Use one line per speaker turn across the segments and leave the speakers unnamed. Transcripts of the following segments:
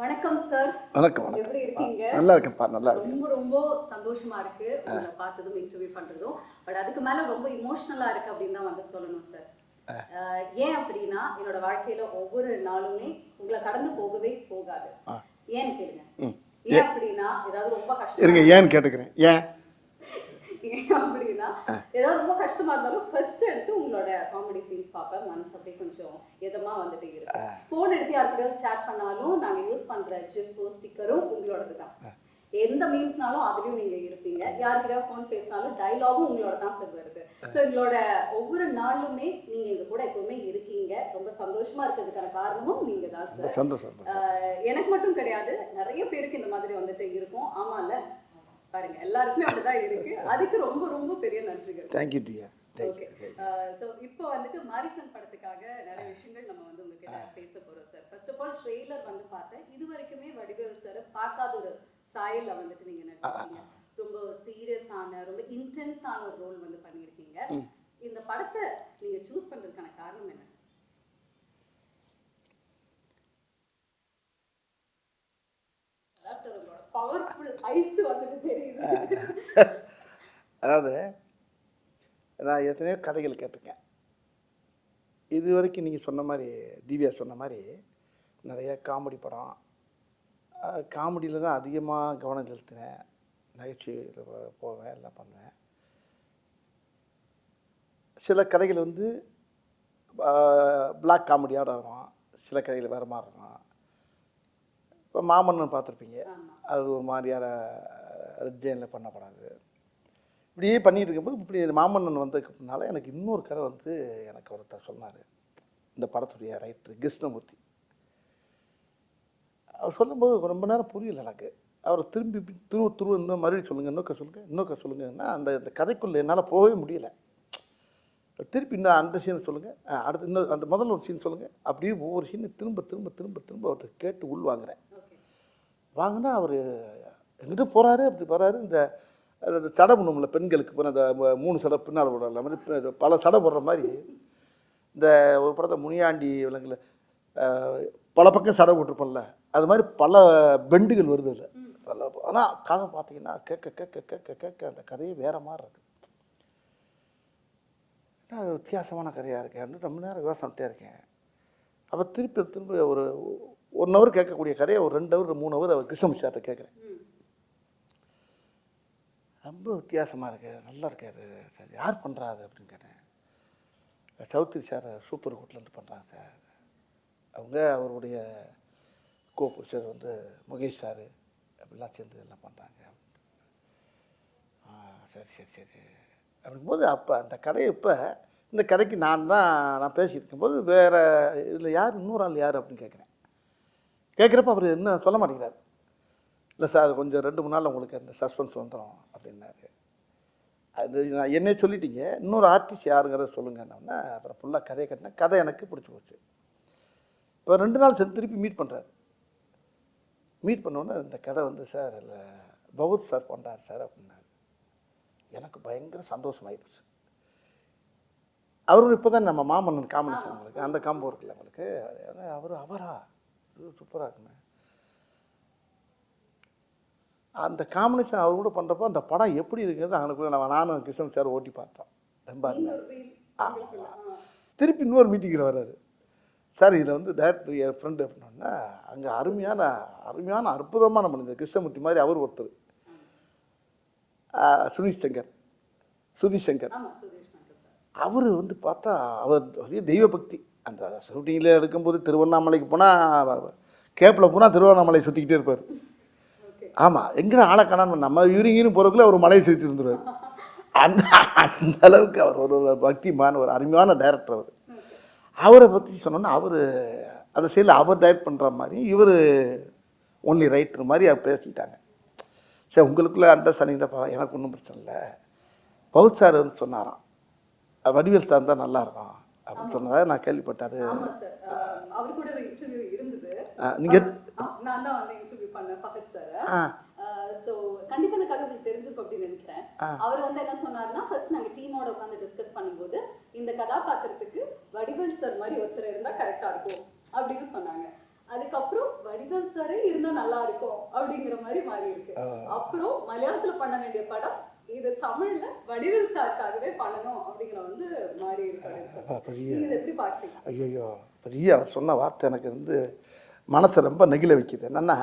வணக்கம் சார்
வணக்கம்
எப்படி இருக்கீங்க?
நல்லா இருக்கேன்ப்பா நல்லா இருக்கேன்.
ரொம்ப ரொம்ப சந்தோஷமா இருக்கு உங்களை பார்த்ததும் இன்டர்வியூ பண்றதும். பட் அதுக்கு மேல ரொம்ப இமோஷனலா இருக்கு அப்படின்னு தான் வந்து சொல்லணும் சார் ஏன் அப்படின்னா என்னோட வாழ்க்கையில ஒவ்வொரு நாளுமே உங்களை கடந்து போகவே போகாது. ஏன்னு கேளுங்க. ஏன் அப்படின்னா ஏதாவது ரொம்ப கஷ்டம்
இருங்க ஏன்னு கேட்டுக்கிறேன். ஏன்?
ஏன் அப்படின்னா ஏதாவது ரொம்ப கஷ்டமா இருந்தாலும் ஃபர்ஸ்ட் எடுத்து உங்களோட காமெடி சீன்ஸ் பார்ப்பேன் மனசு அப்படியே கொஞ்சம் இதமா வந்துட்டு இருக்கு ஃபோன் எடுத்து யாருக்கிட்டயும் சேட் பண்ணாலும் நாங்க யூஸ் பண்ற ஜிஃப் ஸ்டிக்கரும் உங்களோடது தான். எந்த மீம்ஸ்னாலும் அதுலயும் நீங்க இருப்பீங்க. யாருக்கிட்டயும் ஃபோன் பேசினாலும் டயலாகும் உங்களோட தான் சார் வருது. ஸோ எங்களோட ஒவ்வொரு நாளுமே நீங்க எங்க கூட எப்பவுமே இருக்கீங்க. ரொம்ப சந்தோஷமா இருக்கிறதுக்கான காரணமும் நீங்க தான் சார் எனக்கு மட்டும் கிடையாது. நிறைய பேருக்கு இந்த மாதிரி வந்துட்டு இருக்கும். ஆமால பாருங்க எல்லாருக்குமே அப்படிதான் இருக்கு. அதுக்கு ரொம்ப ரொம்ப பெரிய நன்றிகள்.
தேங்க்யூ டியா
ஓகே ஸோ இப்போ வந்துட்டு மாரிசன் படத்துக்காக நிறைய விஷயங்கள் நம்ம வந்து உங்ககிட்ட பேச போறோம் sir first of all trailer வந்து பார்த்தேன். இது வரைக்குமே வடிவேல் சார் பார்க்காத ஒரு சாயல்ல வந்துட்டு நீங்க நடிச்சிருக்கீங்க. ரொம்ப சீரியஸான ரொம்ப இன்டென்ஸான ஒரு ரோல் வந்து பண்ணியிருக்கீங்க. இந்த படத்தை நீங்க சூஸ் பண்றதுக்கான காரணம் என்ன அதான் சார் உங்களோட பவர்ஃபுல் ஐஸ் வந்துட்டு தெரியுது.
அதாவது நான் எத்தனையோ கதைகள் கேட்டிருக்கேன். இது வரைக்கும் நீங்கள் சொன்ன மாதிரி திவ்யா சொன்ன மாதிரி நிறைய காமெடி படம். காமெடியில் தான் அதிகமாக கவனம் செலுத்தினேன். நகைச்சுவையில் போவேன் எல்லாம் பண்ணுவேன். சில கதைகள் வந்து பிளாக் காமெடியோட வரும். சில கதைகள் வேறு மாதிரி இருக்கும். இப்போ மாமன்னன் பார்த்துருப்பீங்க. அது ஒரு மாதிரியான ரெட் ஜெயினில் பண்ணப்படாது. இப்படியே பண்ணிட்டு இருக்கும்போது இப்படி மாமன்னன் வந்ததுக்கு முன்னால் எனக்கு இன்னொரு கதை வந்து எனக்கு ஒருத்தர் சொன்னார். இந்த படத்துடைய ரைட்டர் கிருஷ்ணமூர்த்தி. அவர் சொல்லும்போது ரொம்ப நேரம் புரியல எனக்கு. அவர் திரும்பி துருவ துருவ இன்னும் மறுபடியும் சொல்லுங்கள் இன்னொக்க சொல்லுங்கள் இன்னொக்க சொல்லுங்கன்னா அந்த கதைக்குள்ளே என்னால் போகவே முடியல. திருப்பி இன்னும் அந்த சீனை சொல்லுங்கள் அடுத்து இன்னும் அந்த முதல்ல ஒரு சீன் சொல்லுங்கள் அப்படியே ஒவ்வொரு சீனை திரும்ப திரும்ப திரும்ப திரும்ப அவர்கிட்ட கேட்டு உள்வாங்குறேன்
ஓகே
வாங்கினா அவர் எங்கிட்ட போகிறாரு அப்படி போகிறாரு இந்த அந்த சடை பண்ணும்ல பெண்களுக்கு போன அந்த மூணு சடை பின்னால் போடுற மாதிரி பல சடை போடுற மாதிரி. இந்த ஒரு படத்தை முனியாண்டி விலங்குல பல பக்கம் சடை போட்டிருப்போம்ல அது மாதிரி பல பெண்டுகள் வருது இல்லை பல ஆனால் கதை பார்த்தீங்கன்னா கேட்க கேட்க கேட்க கேட்க அந்த கதையே வேற மாதிரி இருக்கு. என்ன வித்தியாசமான கதையாக இருக்கேன். ரொம்ப நேரம் யோசனைட்டே இருக்கேன். அப்போ திருப்பி திரும்ப ஒரு ஒன் ஹவர் கேட்கக்கூடிய கதையை ஒரு ரெண்டு ஹவர் மூணு ஹவர் அவர் கிருஷ்ணமூர்த்தி சார்ட்ட கேட்குறேன். ரொம்ப வித்தியாசமாக இருக்கு நல்லா இருக்காரு சார் யார் பண்ணுறா அது அப்படின்னு கேட்டேன். சௌத்ரி சார் சூப்பர் கோட்லேருந்து பண்ணுறாங்க சார் அவங்க அவருடைய கோ புருஷர் வந்து முகேஷ் சார் அப்படிலாம் சேர்ந்து எல்லாம் பண்ணுறாங்க ஆ சரி சரி சரி. அப்படிங்கும்போது அப்போ அந்த கதையை இப்போ இந்த கதைக்கு நான் தான் நான் பேசிட்டு இருக்கும்போது வேறு இதில் யார் இன்னொரு ஆள் யார் அப்படின்னு கேட்குறேன் கேட்குறப்ப அவர் இன்னும் சொல்ல மாட்டேங்கிறார். இல்லை சார் கொஞ்சம் ரெண்டு மூணு நாள் உங்களுக்கு அந்த சஸ்பென்ஸ் வந்துடும் அப்படின்னாரு. அது நான் என்னே சொல்லிட்டீங்க. இன்னொரு ஆர்டிஸ்ட் யாருங்கிறத சொல்லுங்கன்னா அப்புறம் ஃபுல்லாக கதையை கட்டினேன் கதை எனக்கு பிடிச்சி போச்சு. இப்போ ரெண்டு நாள் சென்று திருப்பி மீட் பண்ணுறாரு மீட் பண்ணோன்னே இந்த கதை வந்து சார் இல்லை பௌத் சார் பண்ணுறாரு சார் அப்படின்னா எனக்கு பயங்கர சந்தோஷமாயிடுச்சு. அவரும் இப்போ தான் நம்ம மாமன்னன் காம்பினேஷன் உங்களுக்கு அந்த காம்போ இருக்குல்ல உங்களுக்கு? அவர் அவரா? சூப்பராக இருக்குமே. அந்த காம்பினேஷன் அவர் கூட பண்ணுறப்போ அந்த படம் எப்படி இருக்கிறது அவனுக்குள்ள நம்ம நானும் கிருஷ்ணன் சார் ஓட்டி பார்த்தோம். ரொம்ப. திருப்பி இன்னொரு மீட்டிங்கில் வர்றாரு சார் இதில் வந்து டேரக்டர் என் ஃப்ரெண்டு அப்படின்னா அங்கே அருமையான அருமையான அற்புதமான மனிதர் கிருஷ்ணமூர்த்தி மாதிரி அவர் ஒருத்தர். சுனிஷ் சங்கர் சுதீஷ் சங்கர் அவர் வந்து பார்த்தா அவர் ஒரே தெய்வ பக்தி அந்த ஷூட்டிங்கில் எடுக்கும்போது திருவண்ணாமலைக்கு போனால் கேப்பில் போனால் திருவண்ணாமலை சுற்றிக்கிட்டே இருப்பார். ஆமாம் எங்கே ஆளை காணாம நம்ம யூரிங்கின்னு போகிறதுக்குள்ள ஒரு மலையை சுற்றி இருந்துருவார். அந்த அந்த அளவுக்கு அவர் ஒரு ஒரு பக்திமான ஒரு அருமையான டைரக்டர் அவர். அவரை பற்றி சொன்னோன்னா அவர் அந்த சைடில் அவர் டைரக்ட் பண்ணுற மாதிரி இவர் ஒன்லி ரைட்டர் மாதிரி அவர் பேசிட்டாங்க. சரி உங்களுக்குள்ள அண்டர்ஸ்டாண்டிங் தான் எனக்கு ஒன்றும் பிரச்சனை இல்லை. பௌத் சார் வந்து சொன்னாராம் வடிவேல் சார் தான் நல்லா இருக்கும். அப்படின்னு சொன்னதாக நான் கேள்விப்பட்டாரு.
ஆமா சார். அவர் கூட ஒரு இன்டர்வியூ இருந்தது.
நீங்கள்
ஆ, நான் தான் வந்து இன்டர்வியூ பண்ணேன் பகத் சார்
ஆ.
சோ கண்டிப்பா இந்த கதை உங்களுக்கு தெரிஞ்சிருக்கும் அப்படின்னு நினைக்கிறேன். அவர் வந்து என்ன சொன்னாருன்னா ஃபர்ஸ்ட் நாங்க டீமோட உட்காந்து டிஸ்கஸ் பண்ணும்போது இந்த கதாபாத்திரத்துக்கு வடிவேல் சார் மாதிரி ஒருத்தர் இருந்தா கரெக்டா இருக்கும் அப்படின்னு சொன்னாங்க. அதுக்கப்புறம் வடிவேல் சாரே இருந்தா நல்லா இருக்கும் அப்படிங்கிற மாதிரி மாறி இருக்கு. அப்புறம் மலையாளத்துல பண்ண வேண்டிய படம் இது தமிழ்ல வடிவேல் சாருக்காகவே பண்ணணும் அப்படிங்கிற வந்து மாறி இருக்கு இதை எப்படி பாக்குறீங்க?
ஐயோ பெரிய சொன்ன வார்த்தை எனக்கு வந்து மனசை ரொம்ப நெகிழ வைக்குது. என்னன்னா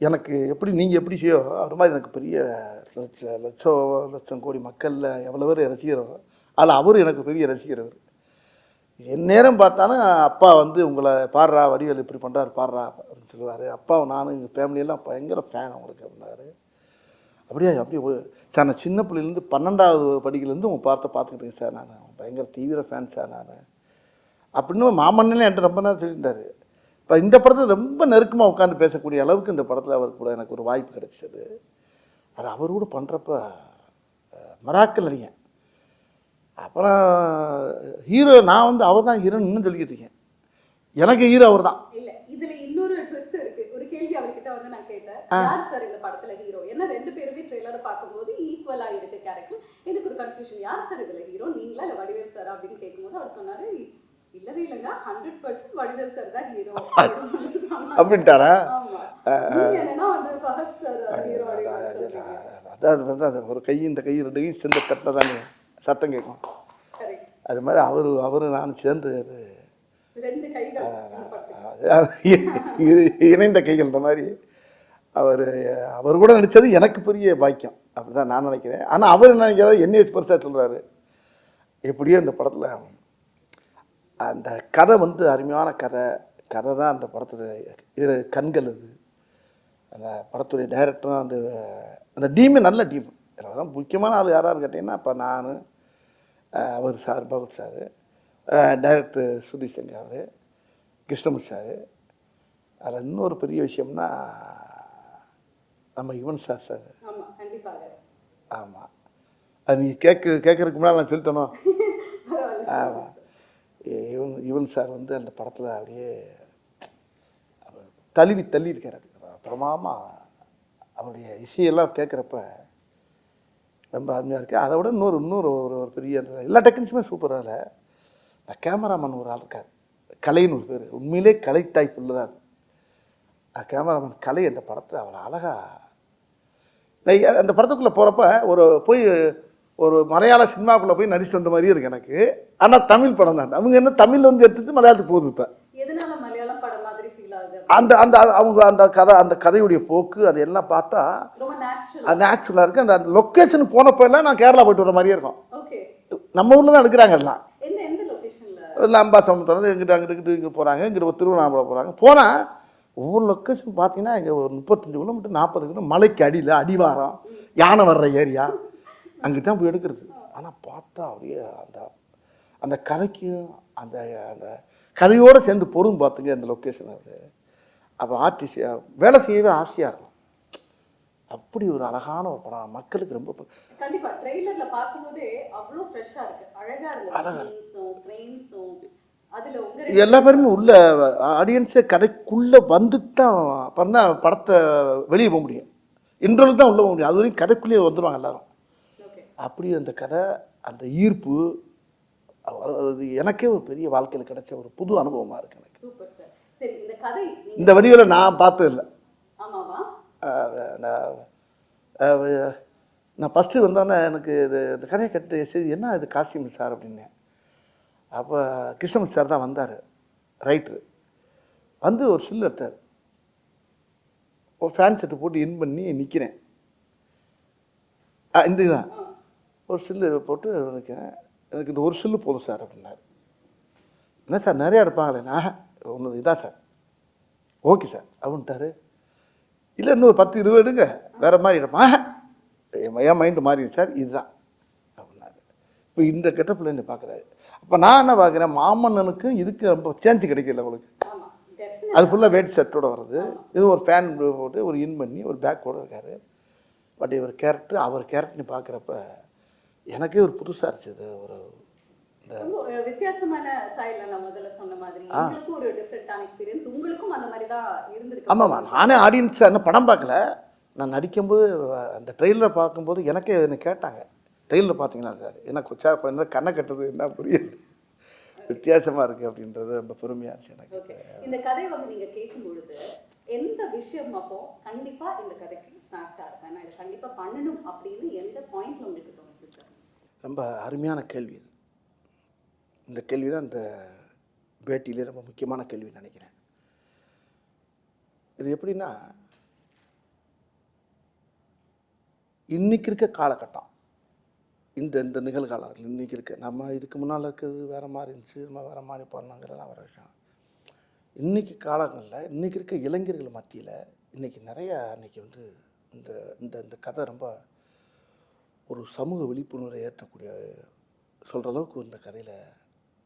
எனக்கு எப்படி நீங்கள் எப்படி செய்யோ அவர் மாதிரி எனக்கு பெரிய லட்ச லட்சம் லட்சம் கோடி மக்களில் எவ்வளோ பேர் ரசிக்கிறோ அதில் அவர் எனக்கு பெரிய ரசிகர் அவர். என் நேரம் பார்த்தாலும் அப்பா வந்து உங்களை பாடுறா வடிவேல் இப்படி பண்ணுறாரு பாடுறா அப்படின்னு சொல்லுவார். அப்பாவை நானும் எங்கள் ஃபேமிலியெல்லாம் பயங்கர ஃபேன் அவங்களுக்கு அப்படின்னாரு. அப்படியே அப்படியே சார் நான் சின்ன பிள்ளைலேருந்து பன்னெண்டாவது படிக்கலேருந்து உங்கள் பார்த்த பார்த்துக்கிட்டு இருக்கேன் சார் நான். பயங்கர தீவிர ஃபேன் சார் நான். அப்படின்னு மாமன்னே என்கிட்ட ரொம்ப நேரம் சொல்லியிருந்தார். இப்போ இந்த படத்தில் ரொம்ப நெருக்கமாக உட்காந்து பேசக்கூடிய அளவுக்கு இந்த படத்தில் அவர் கூட எனக்கு ஒரு வாய்ப்பு கிடைச்சது. அது அவர் கூட பண்ணுறப்ப மராக்கல் நடிகன். அப்புறம் ஹீரோ நான் வந்து அவர் தான் ஹீரோன்னு சொல்லிக்கிட்டு இருக்கேன். எனக்கு ஹீரோ அவர் தான்.
இல்ல இதுல இன்னொரு ட்விஸ்ட் இருக்கு. ஒரு கேள்வி அவர்கிட்ட வந்து நான் கேட்டேன். யார் சார் இந்த படத்துல ஹீரோ ஏன்னா ரெண்டு பேருமே ட்ரெய்லர் பார்க்கும்போது ஈக்குவலா இருக்கு கேரக்டர் எனக்கு ஒரு கன்ஃபியூஷன் யார் சார் இதுல ஹீரோ நீங்களா இல்ல வடிவேல் சார் அப்படின்னு கேட்கும்போது அவர் சொன்னாரு இல்லவே இல்லைங்க. ஹண்ட்ரட் பர்சன்ட் வடிவேல் சார் தான் ஹீரோ
அப்படின்ட்டாரா?
என்னன்னா வந்து ஃபஹத் சார் ஹீரோ அப்படின்னு
அதான் ஒரு கை இந்த கை ரெண்டு கையும் சேர்ந்து தட்டில் தானே சத்தம் கேட்கும். அது மாதிரி அவர் அவர் நான் சேர்ந்து இணைந்த கைகள்ன்ற மாதிரி. அவர் அவர் கூட நடித்தது எனக்கு பெரிய பாக்கியம். அப்படி தான் நான் நினைக்கிறேன். ஆனால் அவர் என்ன நினைக்கிறாரு? என்னைய பெருசாக சொல்கிறாரு எப்படியோ இந்த படத்தில் அந்த கதை வந்து அருமையான கதை. கதை தான் அந்த படத்தில் இரு கண்கள் அது. அந்த படத்துடைய டைரக்டரும் அந்த அந்த டீமே நல்ல டீம். முக்கியமான ஆள் யாரான்னு கேட்டிங்கன்னா இப்போ நான் அவர் sir Bhagavath sir director Sudheesh Sankar அவர் கிருஷ்ணமூர்த்தி சார். அதில் இன்னொரு பெரிய விஷயம்னா நம்ம யுவன் சார் சார். ஆமாம் அது நீங்கள் கேட்க கேட்கறதுக்கு முன்னால் நான்
பரவாயில்ல
ஆமாம் யுவன் யுவன் சார் வந்து அந்த படத்தில் அப்படியே தழுவி தள்ளி இருக்கார். பிரமாமா அவருடைய இசையெல்லாம் கேட்குறப்ப ரொம்ப அருமையாக இருக்குது அதை விட இன்னொரு இன்னொரு ஒரு ஒரு பெரிய எல்லா டெக்னிக்ஸுமே சூப்பராக இல்லை. இந்த கேமராமேன் ஒரு ஆள் இருக்கார். கலைன்னு ஒரு பேர். உண்மையிலே கலை டைப் தான். கேமராமேன் கலை அந்த படத்தை அவ்வளோ அழகாக நான் அந்த படத்துக்குள்ளே போகிறப்ப ஒரு போய் ஒரு மலையாள சினிமாக்குள்ளே போய் நடிச்சு வந்த மாதிரியே இருக்குது எனக்கு. ஆனால் தமிழ் படம் தான். அவங்க என்ன தமிழ் வந்து எடுத்துட்டு மலையாளத்துக்கு போகுது இப்போ. அந்த அந்த அவங்க அந்த கதை அந்த கதையுடைய போக்கு அது எல்லாம் பார்த்தா அது ஆக்சுவலாக இருக்குது அந்த லொக்கேஷன் போனப்போ எல்லாம் நான் கேரளா போயிட்டு வர மாதிரியே இருக்கும். நம்ம ஊரில் தான் எடுக்கிறாங்க எல்லாம்.
லொகேஷன்ல
இல்லை அம்பாசமுத்திரம் எங்கிட்ட அங்கிட்டு இங்கே போகிறாங்க இங்கிட்ட திருவண்ணாமலை போகிறாங்க போனால் ஒவ்வொரு லொக்கேஷன் பார்த்தீங்கன்னா இங்கே ஒரு முப்பத்தஞ்சு கிலோமீட்டர் நாற்பது கிலோமீட்டர் மலைக்கு அடியில் அடிவாரம் யானை வர்ற ஏரியா அங்கிட்டு தான் போய் எடுக்கிறது. ஆனால் பார்த்தா அப்படியே அந்த அந்த கதைக்கும் அந்த அந்த கதையோடு சேர்ந்து பொருள் பார்த்துங்க அந்த லொக்கேஷன் அது அப்போ ஆர்டிஸ்ட் வேலை செய்யவே ஆசையாக இருக்கும். அப்படி ஒரு அழகான ஒரு படம். மக்களுக்கு ரொம்ப
கண்டிப்பா ட்ரெய்லர்ல அவ்வளோ ஃப்ரெஷ்ஷா இருக்கு. அழகா இருக்கு.
எல்லா பேருமே உள்ள ஆடியன்ஸே கதைக்குள்ளே வந்துட்டு தான் பண்ணால் படத்தை வெளியே போக முடியும். இன்டர்வல் தான் உள்ளே போக முடியும். அது வரைக்கும் கதைக்குள்ளேயே வந்துடுவாங்க எல்லாரும். அப்படி அந்த கதை அந்த ஈர்ப்பு அது- எனக்கே ஒரு பெரிய வாழ்க்கையில் கிடைச்ச ஒரு புது அனுபவமாக இருக்கு எனக்கு.
சூப்பர் சார் சரி. இந்த
இந்த வடிவில் நான் பார்த்தது இல்லை நான் ஃபஸ்ட்டு வந்தோடனே எனக்கு இது இந்த கதையை கட்டு சரி என்ன இது காஸ்டியூம் சார் அப்படின்னு. அப்போ கிருஷ்ணமூர்த்தி சார் தான் வந்தார் ரைட்ரு வந்து ஒரு சில்லு எடுத்தார். ஒரு ஃபேன் செட்டு போட்டு இன் பண்ணி நிற்கிறேன் இந்த இதுதான் ஒரு சில்லு போட்டு நிற்கிறேன் எனக்கு இந்த ஒரு சில்லு போதும் சார் அப்படின்னாரு. என்ன சார் நிறையா எடுப்பாங்களே நான்? ஒன்று இதான் சார். Okay sir. அப்படின்ட்டாரு இல்லை இன்னொரு பத்து இருபது எடுங்க. வேற மாதிரி இடமா என் மைண்டு மாறிடுச்சு சார். இதுதான். அப்படின்னாரு. இப்போ இந்த கெட்டப்பில் என்ன பார்க்குறாரு அப்போ நான் என்ன பார்க்குறேன் மாமன்னனுக்கும் இதுக்கு ரொம்ப சேஞ்சு கிடைக்கல உங்களுக்கு அது ஃபுல்லாக வேட் செட்டோட வருது இது ஒரு ஃபேன் போட்டு ஒரு இன் பண்ணி ஒரு பேக் கூட இருக்காரு. பட் இவர் கேரக்டர் அவர் கேரக்டர்னு பார்க்குறப்ப எனக்கே ஒரு புதுசாக இருந்துச்சு ஒரு
வித்தியாசமான சாயல்ல நான் முதல்ல சொன்ன மாதிரி எங்களுக்கும் ஒரு டிஃப்ரெண்டான எக்ஸ்பீரியன்ஸ் உங்களுக்கும் அந்த மாதிரி தான் இருந்திருக்கு.
ஆமாம்மா நானே ஆடியன்ஸ் என்ன படம் பார்க்கல. நான் நடிக்கும்போது அந்த ட்ரெயிலர் பார்க்கும்போது எனக்கே என்ன கேட்டாங்க. ட்ரெயிலர் பார்த்தீங்களா சார்? என்ன கொச்சா இப்போ என்ன கண்ணை கட்டுறது என்ன புரியல. வித்தியாசமாக இருக்குது அப்படின்றது ரொம்ப பெருமையாக இருந்துச்சு எனக்கு.
ஓகே. இந்த கதை வந்து நீங்க கேட்கும் பொழுது எந்த விஷயம் அப்போ கண்டிப்பா இந்த கதைக்கு ஃபேக்டா இருக்கேன் நான் இதை கண்டிப்பா பண்ணணும் அப்படின்னு எந்த பாயிண்ட்ல உங்களுக்கு தோணுச்சு சார்?
ரொம்ப அருமையான கேள்வி இது. இந்த கேள்வி தான் இந்த பேட்டியிலே ரொம்ப முக்கியமான கேள்வின்னு நினைக்கிறேன். இது எப்படின்னா இன்றைக்கி இருக்க காலகட்டம் இந்த இந்த நிகழ்காலம் இன்றைக்கி இருக்க நம்ம இதுக்கு முன்னால் இருக்கிறது வேறு மாதிரி இருந்துச்சு நம்ம வேறு மாதிரி பண்ணோங்கிறதெல்லாம் வர விஷயம். இன்றைக்கி காலங்களில் இன்னைக்கு இருக்க இளைஞர்கள் மத்தியில் இன்றைக்கி நிறையா அன்னைக்கு வந்து இந்த இந்த இந்த கதை ரொம்ப ஒரு சமூக விழிப்புணர்வை ஏற்றக்கூடிய சொல்கிற அளவுக்கு இந்த கதையில்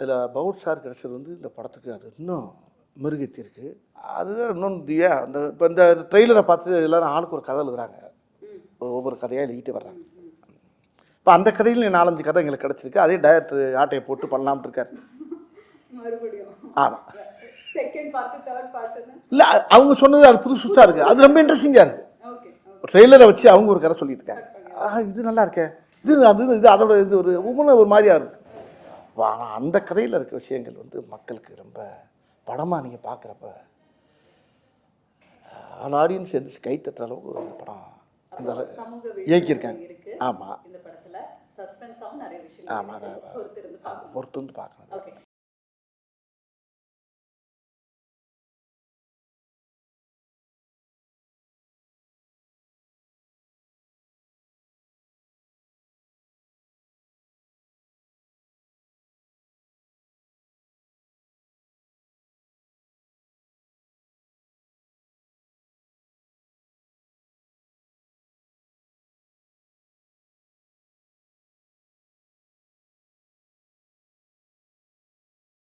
இதில் பவுட் சார் கிடச்சது வந்து இந்த படத்துக்கு அது இன்னும் மெருகேற்றிருக்கு அதுதான் இன்னொன்று தியா அந்த இப்போ இந்த ட்ரெய்லரை பார்த்து எல்லாரும் ஆளுக்கு ஒரு கதை எழுதுறாங்க. ஒவ்வொரு கதையாக எழுதிட்டு வர்றாங்க. இப்போ அந்த கதையில் நாலஞ்சு கதை எங்களுக்கு கிடச்சிருக்கு. அதே டைரக்டர் ஆட்டையை போட்டு பண்ணலாம்னு இருக்காரு. ஆமாம் இல்லை அவங்க சொன்னது அது புதுசு புதுசாக இருக்குது அது ரொம்ப இன்ட்ரெஸ்டிங்காக இருக்குது ட்ரெய்லரை வச்சு அவங்க ஒரு கதை சொல்லிட்டு இருக்காங்க. ஆ இது நல்லா இருக்கே. இது அது இது அதோட இது ஒரு ஒவ்வொன்றும் ஒரு மாதிரியா இருக்கு. ஆனால் அந்த கதையில் இருக்க விஷயங்கள் வந்து மக்களுக்கு ரொம்ப படமாக நீங்கள் பார்க்குறப்ப ஆல் ஆடியன்ஸ் எந்திரிச்சு கை தட்டுற அளவுக்கு அந்த படம் அந்த இயக்கியிருக்காங்க. ஆமாம் ஆமாம் பொறுத்து வந்து பார்க்கணும்.